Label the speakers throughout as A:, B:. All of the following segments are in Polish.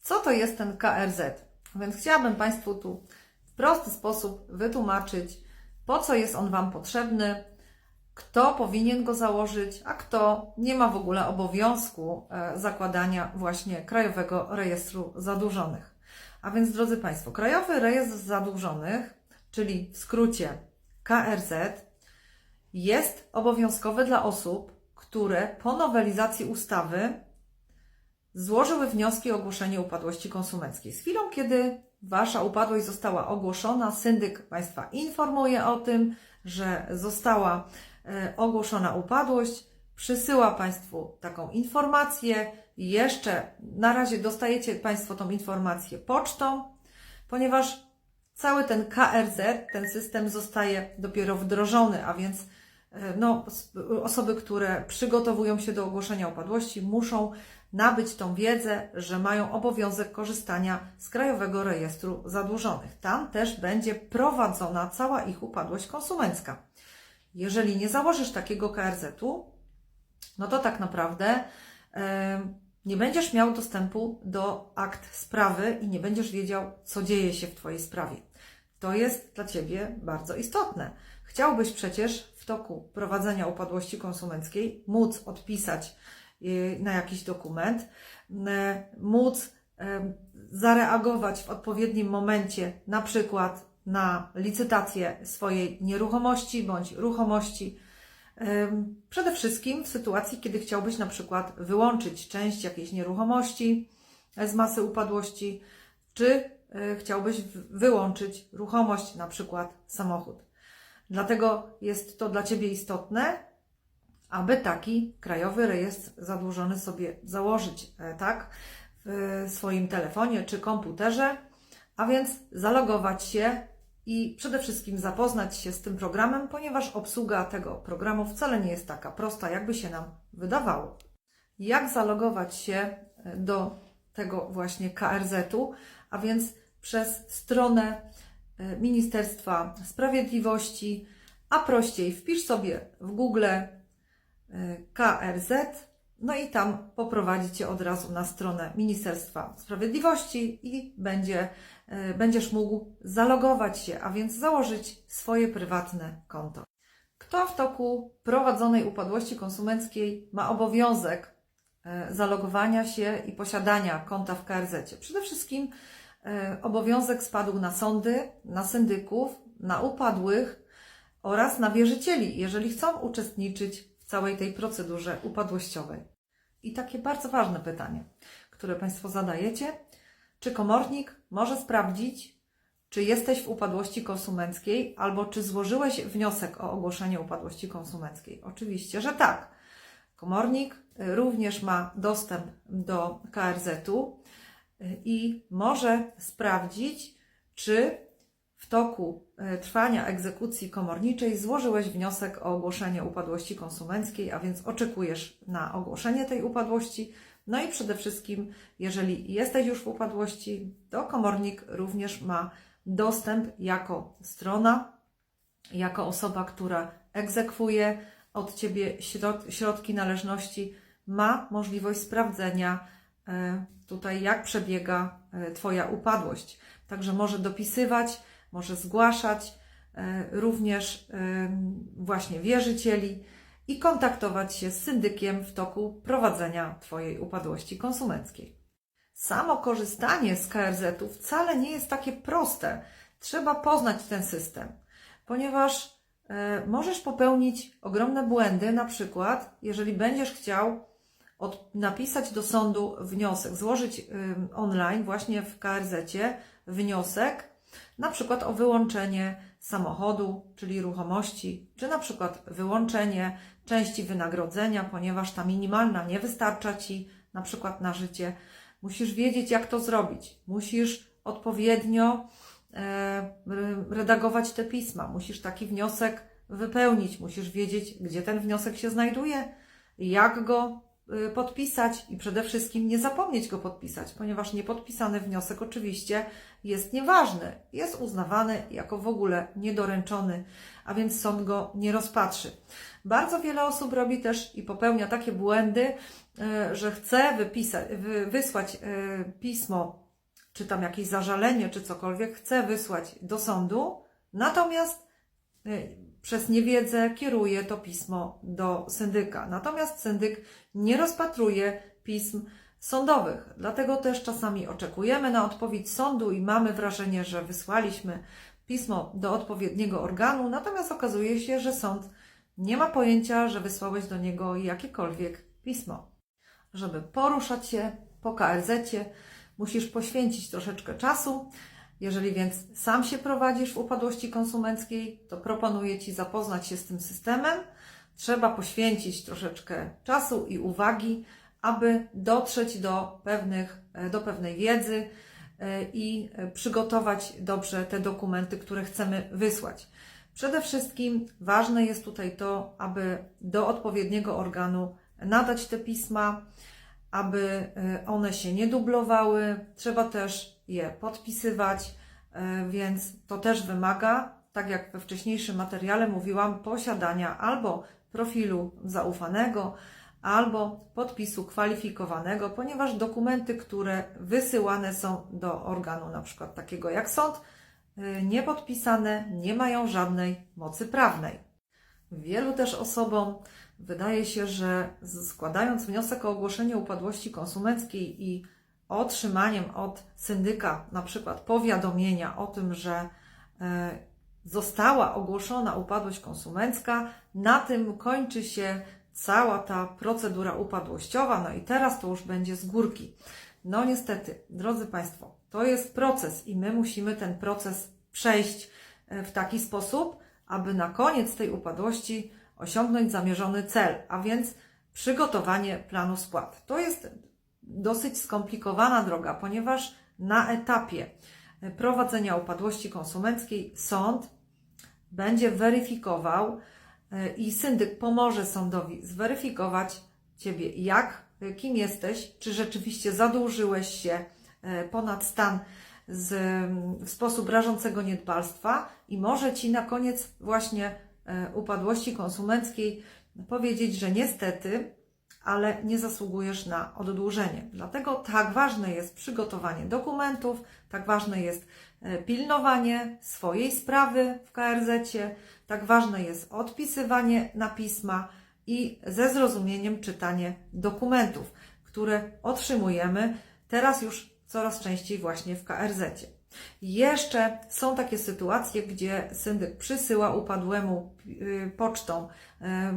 A: Co to jest ten KRZ? Więc chciałabym Państwu tu w prosty sposób wytłumaczyć, po co jest on Wam potrzebny, kto powinien go założyć, a kto nie ma w ogóle obowiązku e, zakładania właśnie Krajowego Rejestru Zadłużonych. A więc, drodzy Państwo, Krajowy Rejestr Zadłużonych, czyli w skrócie KRZ, jest obowiązkowy dla osób, które po nowelizacji ustawy złożyły wnioski o ogłoszenie upadłości konsumenckiej. Z chwilą, kiedy Wasza upadłość została ogłoszona, syndyk Państwa informuje o tym, że została e, ogłoszona upadłość, przysyła Państwu taką informację. Jeszcze na razie dostajecie Państwo tą informację pocztą, ponieważ cały ten KRZ, ten system zostaje dopiero wdrożony, a więc no, s- osoby, które przygotowują się do ogłoszenia upadłości, muszą nabyć tą wiedzę, że mają obowiązek korzystania z Krajowego Rejestru Zadłużonych. Tam też będzie prowadzona cała ich upadłość konsumencka. Jeżeli nie założysz takiego KRZ-u, no to tak naprawdę em, nie będziesz miał dostępu do akt sprawy i nie będziesz wiedział, co dzieje się w Twojej sprawie. To jest dla Ciebie bardzo istotne. Chciałbyś przecież w toku prowadzenia upadłości konsumenckiej móc odpisać y, na jakiś dokument, m, móc em, zareagować w odpowiednim momencie, na przykład na licytację swojej nieruchomości bądź ruchomości. Przede wszystkim w sytuacji, kiedy chciałbyś na przykład wyłączyć część jakiejś nieruchomości e, z masy upadłości, czy e, chciałbyś w- wyłączyć ruchomość, na przykład samochód. Dlatego jest to dla Ciebie istotne, aby taki krajowy rejestr zadłużony sobie założyć, e, tak, w swoim telefonie czy komputerze, a więc zalogować się i przede wszystkim zapoznać się z tym programem, ponieważ obsługa tego programu wcale nie jest taka prosta, jakby się nam wydawało. Jak zalogować się e, do tego właśnie KRZ-u, a więc przez stronę e, Ministerstwa Sprawiedliwości, a prościej wpisz sobie w Google e, KRZ, no i tam poprowadzi Cię od razu na stronę Ministerstwa Sprawiedliwości i będzie, e, będziesz mógł zalogować się, a więc założyć swoje prywatne konto. Kto w toku prowadzonej upadłości konsumenckiej ma obowiązek zalogowania się i posiadania konta w KRZ? Przede wszystkim e, obowiązek spadł na sądy, na syndyków, na upadłych oraz na wierzycieli, jeżeli chcą uczestniczyć w całej tej procedurze upadłościowej. I takie bardzo ważne pytanie, które Państwo zadajecie: czy komornik może sprawdzić, czy jesteś w upadłości konsumenckiej, albo czy złożyłeś wniosek o ogłoszenie upadłości konsumenckiej? Oczywiście, że tak. Komornik y, również ma dostęp do KRZ-u y, i może sprawdzić, czy w toku e, trwania egzekucji komorniczej złożyłeś wniosek o ogłoszenie upadłości konsumenckiej, a więc oczekujesz na ogłoszenie tej upadłości. No i przede wszystkim, jeżeli jesteś już w upadłości, to komornik również ma dostęp jako strona, jako osoba, która egzekwuje od ciebie środ- środki należności, ma możliwość sprawdzenia e, tutaj, jak przebiega e, Twoja upadłość. Także może dopisywać, może zgłaszać e, również właśnie wierzycieli i kontaktować się z syndykiem w toku prowadzenia Twojej upadłości konsumenckiej. Samo korzystanie z KRZ-u wcale nie jest takie proste. Trzeba poznać ten system, ponieważ możesz popełnić ogromne błędy, na przykład jeżeli będziesz chciał od, napisać do sądu wniosek, złożyć online właśnie w KRZ-cie wniosek na przykład o wyłączenie samochodu, czyli ruchomości, czy na przykład wyłączenie części wynagrodzenia, ponieważ ta minimalna nie wystarcza Ci na przykład na życie. Musisz wiedzieć, jak to zrobić. Musisz odpowiednio e, redagować te pisma. Musisz taki wniosek wypełnić. Musisz wiedzieć, gdzie ten wniosek się znajduje, jak go y, podpisać i przede wszystkim nie zapomnieć go podpisać, ponieważ niepodpisany wniosek oczywiście jest nieważny, jest uznawany jako w ogóle niedoręczony, a więc sąd go nie rozpatrzy. Bardzo wiele osób robi też i popełnia takie błędy, y, że chce wypisać, wy, wysłać pismo, czy tam jakieś zażalenie, czy cokolwiek, chce wysłać do sądu, natomiast y, przez niewiedzę kieruje to pismo do syndyka. Natomiast syndyk nie rozpatruje pism sądowych. Dlatego też czasami oczekujemy na odpowiedź sądu i mamy wrażenie, że wysłaliśmy pismo do odpowiedniego organu, natomiast okazuje się, że sąd nie ma pojęcia, że wysłałeś do niego jakiekolwiek pismo. Żeby poruszać się po KRZ-cie, musisz poświęcić troszeczkę czasu. Jeżeli więc sam się prowadzisz w upadłości konsumenckiej, to proponuję Ci zapoznać się z tym systemem. Trzeba poświęcić troszeczkę czasu i uwagi, aby dotrzeć do, pewnych, do pewnej wiedzy e, i przygotować dobrze te dokumenty, które chcemy wysłać. Przede wszystkim ważne jest tutaj to, aby do odpowiedniego organu nadać te pisma, aby e, one się nie dublowały. Trzeba też je podpisywać, e, więc to też wymaga, tak jak we wcześniejszym materiale mówiłam, posiadania albo profilu zaufanego, albo podpisu kwalifikowanego, ponieważ dokumenty, które wysyłane są do organu, na przykład takiego jak sąd, e, niepodpisane, nie mają żadnej mocy prawnej. Wielu też osobom wydaje się, że składając wniosek o ogłoszenie upadłości konsumenckiej i otrzymaniem od syndyka na przykład powiadomienia o tym, że e, została ogłoszona upadłość konsumencka, na tym kończy się cała ta procedura upadłościowa, no i teraz to już będzie z górki. No niestety, drodzy Państwo, to jest proces i my musimy ten proces przejść e, w taki sposób, aby na koniec tej upadłości osiągnąć zamierzony cel, a więc przygotowanie planu spłat. To jest dosyć skomplikowana droga, ponieważ na etapie prowadzenia upadłości konsumenckiej sąd będzie weryfikował e, i syndyk pomoże sądowi zweryfikować Ciebie, jak, kim jesteś, czy rzeczywiście zadłużyłeś się e, ponad stan z, w sposób rażącego niedbalstwa i może Ci na koniec właśnie e, upadłości konsumenckiej powiedzieć, że niestety, ale nie zasługujesz na oddłużenie. Dlatego tak ważne jest przygotowanie dokumentów, tak ważne jest e, pilnowanie swojej sprawy w KRZ, tak ważne jest odpisywanie na pisma i ze zrozumieniem czytanie dokumentów, które otrzymujemy teraz już coraz częściej właśnie w KRZ. Jeszcze są takie sytuacje, gdzie syndyk przysyła upadłemu y, pocztą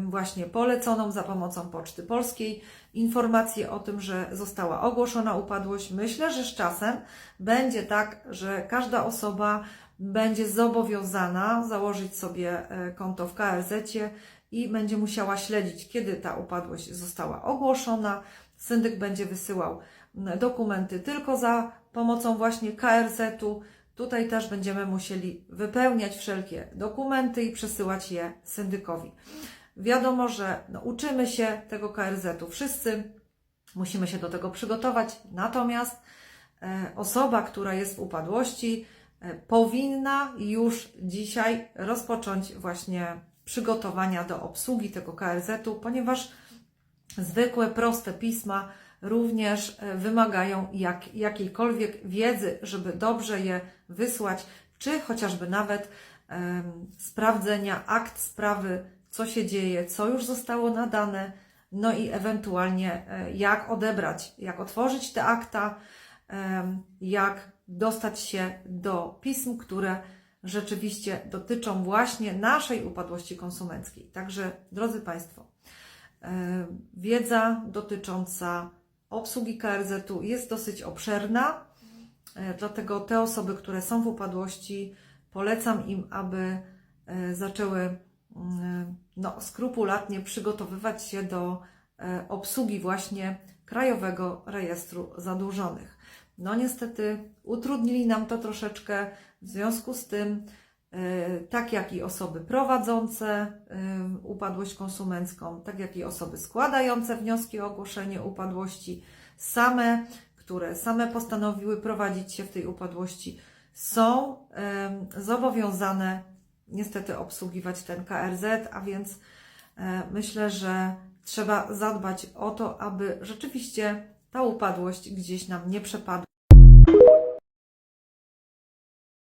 A: właśnie poleconą za pomocą Poczty Polskiej informację o tym, że została ogłoszona upadłość. Myślę, że z czasem będzie tak, że każda osoba będzie zobowiązana założyć sobie e, konto w KRZ i będzie musiała śledzić, kiedy ta upadłość została ogłoszona. Syndyk będzie wysyłał dokumenty tylko za pomocą właśnie KRZ-u. Tutaj też będziemy musieli wypełniać wszelkie dokumenty i przesyłać je syndykowi. Wiadomo, że no, uczymy się tego KRZ-u wszyscy, musimy się do tego przygotować, natomiast e, osoba, która jest w upadłości, e, powinna już dzisiaj rozpocząć właśnie przygotowania do obsługi tego KRZ-u, ponieważ zwykłe, proste pisma również e, wymagają jak, jakiejkolwiek wiedzy, żeby dobrze je wysłać, czy chociażby nawet um, sprawdzenia akt sprawy, co się dzieje, co już zostało nadane, no i ewentualnie e, jak odebrać, jak otworzyć te akta, um, jak dostać się do pism, które rzeczywiście dotyczą właśnie naszej upadłości konsumenckiej. Także, drodzy Państwo, wiedza dotycząca obsługi KRZ-u jest dosyć obszerna, e, dlatego te osoby, które są w upadłości, polecam im, aby e, zaczęły mm, no, skrupulatnie przygotowywać się do e, obsługi właśnie Krajowego Rejestru Zadłużonych. No niestety utrudnili nam to troszeczkę, w związku z tym e, tak jak i osoby prowadzące e, upadłość konsumencką, tak jak i osoby składające wnioski o ogłoszenie upadłości, same, które same postanowiły prowadzić się w tej upadłości, są zobowiązane niestety obsługiwać ten KRZ, a więc e, myślę, że trzeba zadbać o to, aby rzeczywiście ta upadłość gdzieś nam nie przepadła.